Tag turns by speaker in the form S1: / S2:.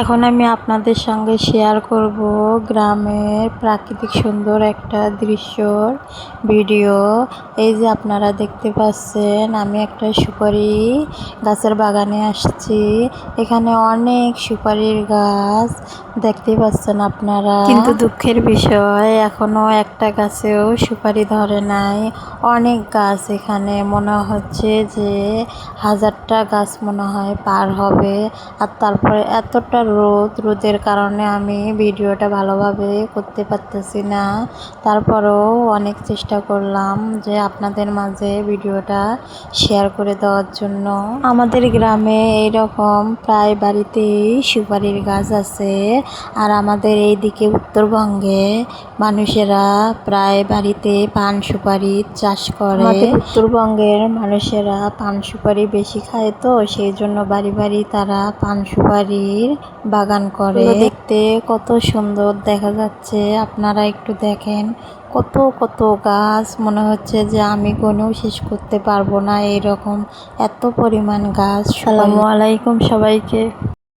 S1: এখন আমি আপনাদের সঙ্গে শেয়ার করব গ্রামের প্রাকৃতিক সুন্দর একটা দৃশ্যর ভিডিও এই যে আপনারা দেখতে পাচ্ছেন, আমি একটা সুপারি গাছের বাগানে আসছি। এখানে অনেক সুপারির গাছ দেখতে পাচ্ছেন আপনারা। কিন্তু দুঃখের বিষয়, এখনও একটা গাছেও সুপারি ধরে নাই। অনেক গাছ এখানে মনে হচ্ছে যে হাজারটা গাছ মনে হয় পার হবে। আর তারপরে এতটা রোদ, রোদের কারণে আমি ভিডিওটা ভালোভাবে করতে পারতেছি না। তারপরেও অনেক চেষ্টা করলাম যে আপনাদের মাঝে ভিডিওটা শেয়ার করে দেওয়ার জন্য। আমাদের গ্রামে এইরকম প্রায় বাড়িতেই সুপারির গাছ আছে আর আমাদের এই দিকে উত্তরবঙ্গে মানুষেরা প্রায় বাড়িতে পান সুপারি চাষ করে। উত্তরবঙ্গের মানুষেরা পান সুপারি বেশি খায় তো, সেই জন্য বাড়ি বাড়ি তারা পান সুপারির বাগান করে। দেখতে কত সুন্দর দেখা যাচ্ছে। আপনারা একটু দেখেন। কত কত গাছ। মনে হচ্ছে যে আমি কোনো শেষ করতে পারব না। এরকম এত পরিমাণ গাছ। সালামু আলাইকুম সবাইকে।